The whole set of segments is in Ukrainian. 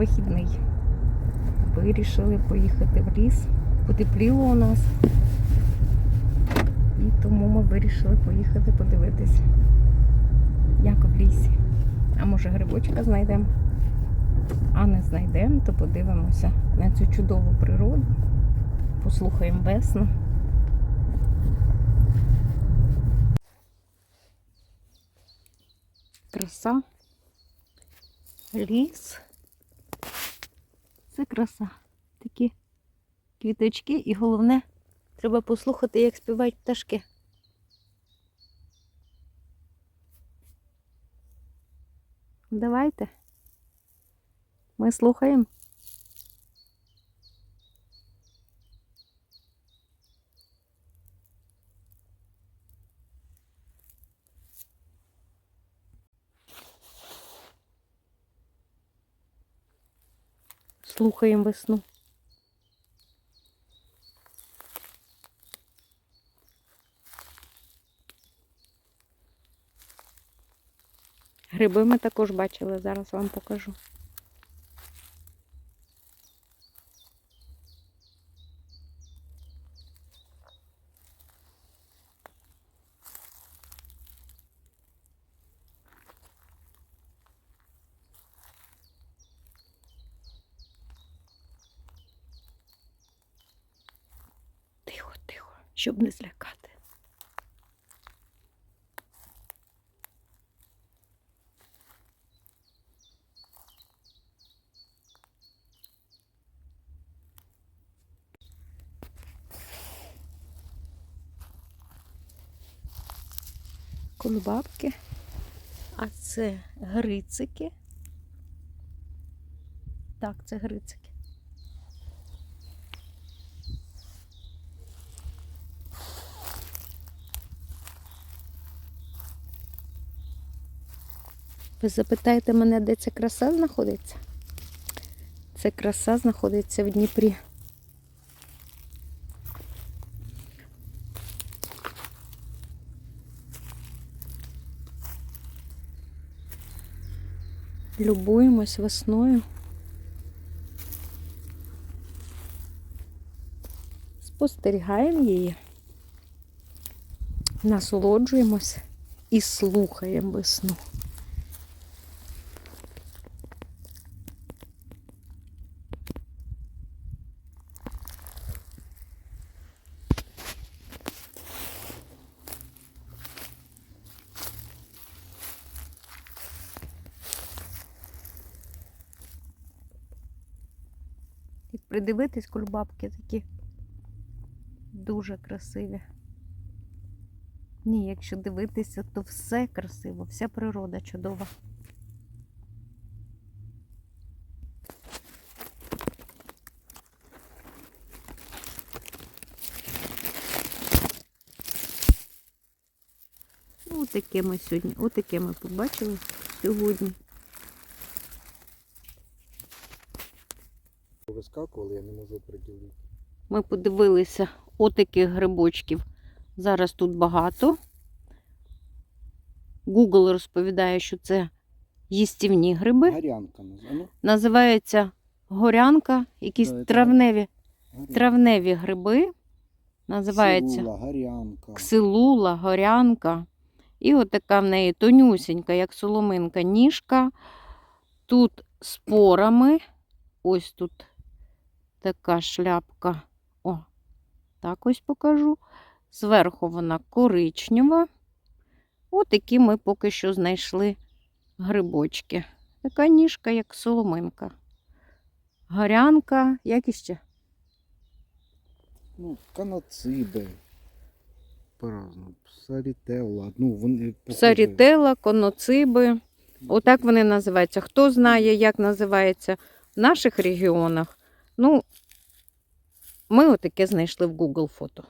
вихідний. Вирішили поїхати в ліс. Потепліло у нас. І тому ми вирішили поїхати подивитись, як в лісі. А може грибочка знайдемо? А не знайдемо, то подивимося на цю чудову природу. Послухаємо весну. Краса. Ліс. Це краса. Такі квіточки і головне, треба послухати, як співають пташки. Давайте. Ми слухаємо. Слухаємо весну. Гриби ми також бачили, зараз вам покажу. Щоб не злякати. Кульбабки. А це грицики. Так, це грицики. Ви запитаєте мене, де ця краса знаходиться? Ця краса знаходиться в Дніпрі. Любуємось весною. Спостерігаємо її, насолоджуємось і слухаємо весну. Як придивитись, кульбабки такі дуже красиві. Ні, якщо дивитися, то все красиво, вся природа чудова. Ну, Отаке ми сьогодні, отаке ми побачили сьогодні. Вискакували, я не можу приділити. Ми подивилися отаких грибочків. Зараз тут багато. Google розповідає, що це їстівні гриби. Гарянка називаємо. Називається горянка, якісь Да, травневі, Гарянка. травневі гриби. Називається Силула, гарянка. ксилула, горянка. І от така в неї тонюсенька, як соломинка, ніжка. Тут спорами. Ось тут така шляпка. О, так ось покажу. Зверху вона коричнева. От такі ми поки що знайшли грибочки. Така ніжка, як соломинка. Горянка, як іще? Ну, каноциби. По-разному. Псарітелла. Ну, вони. Псарітела, коноциби. Отак вони називаються. Хто знає, як називається в наших регіонах? Ну, ми отаке знайшли в Google фото.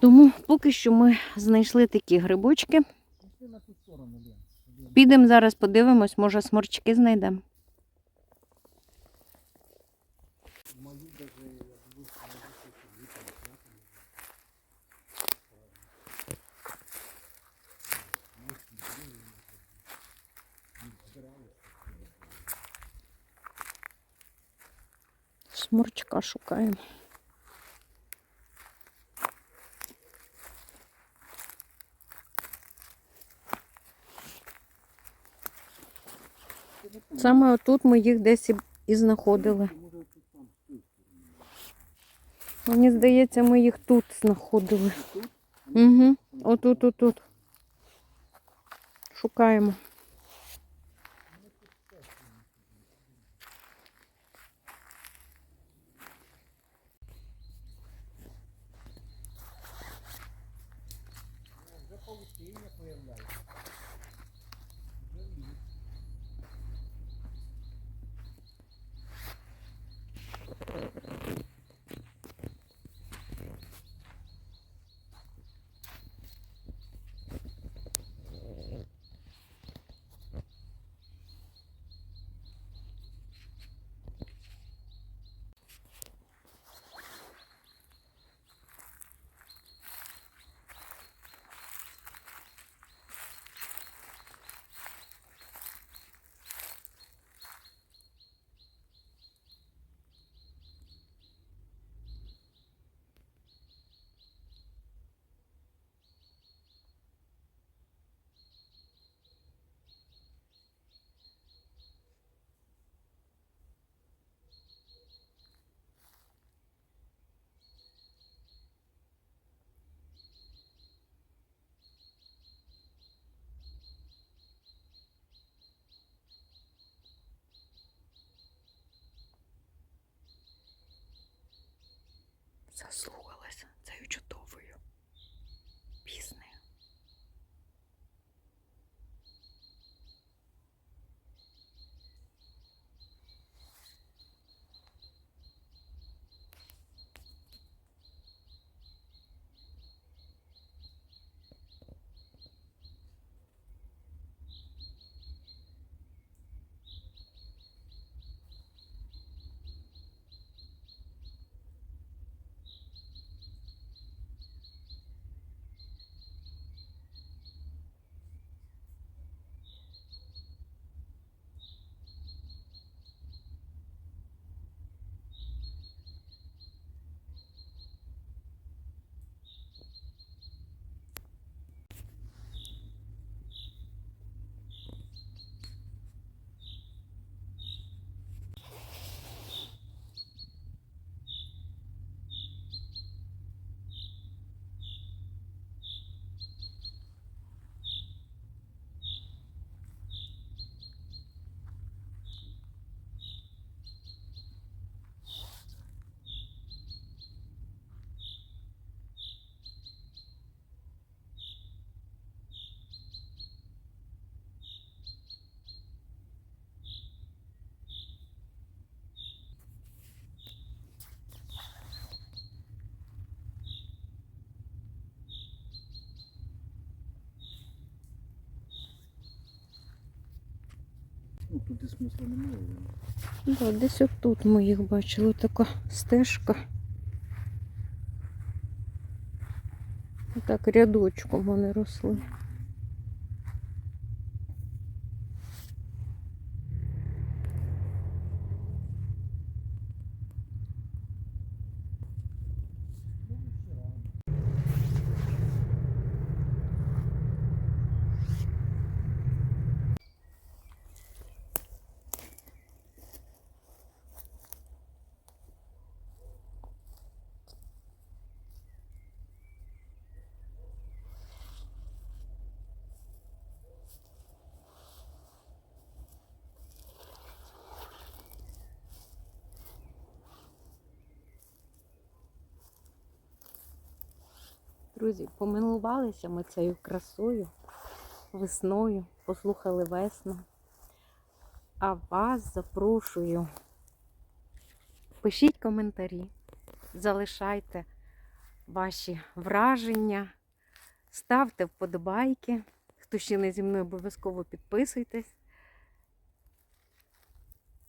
Тому поки що ми знайшли такі грибочки. Підемо зараз подивимось, може сморчки знайдемо. Сморчка шукаємо. Саме отут ми їх десь і- знаходили. Мені здається, ми їх тут знаходили. Угу. Отут, отут. Шукаємо. Заслухалася цією чудовою піснею. Ну, тут і смисла немає. Да, десь отут ми їх бачили, така стежка. Так, рядочком вони росли. Друзі, помилувалися ми цією красою, весною, послухали весну. А вас запрошую. Пишіть коментарі, залишайте ваші враження, ставте вподобайки. Хто ще не зі мною, обов'язково підписуйтесь.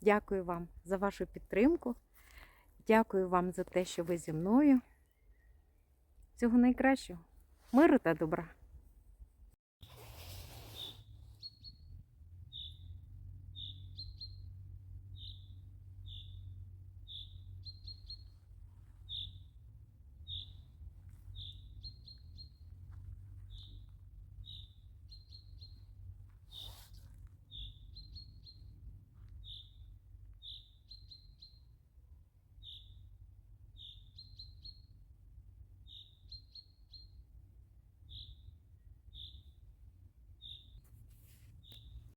Дякую вам за вашу підтримку. Дякую вам за те, що ви зі мною. Всього найкращого. Миру та добра.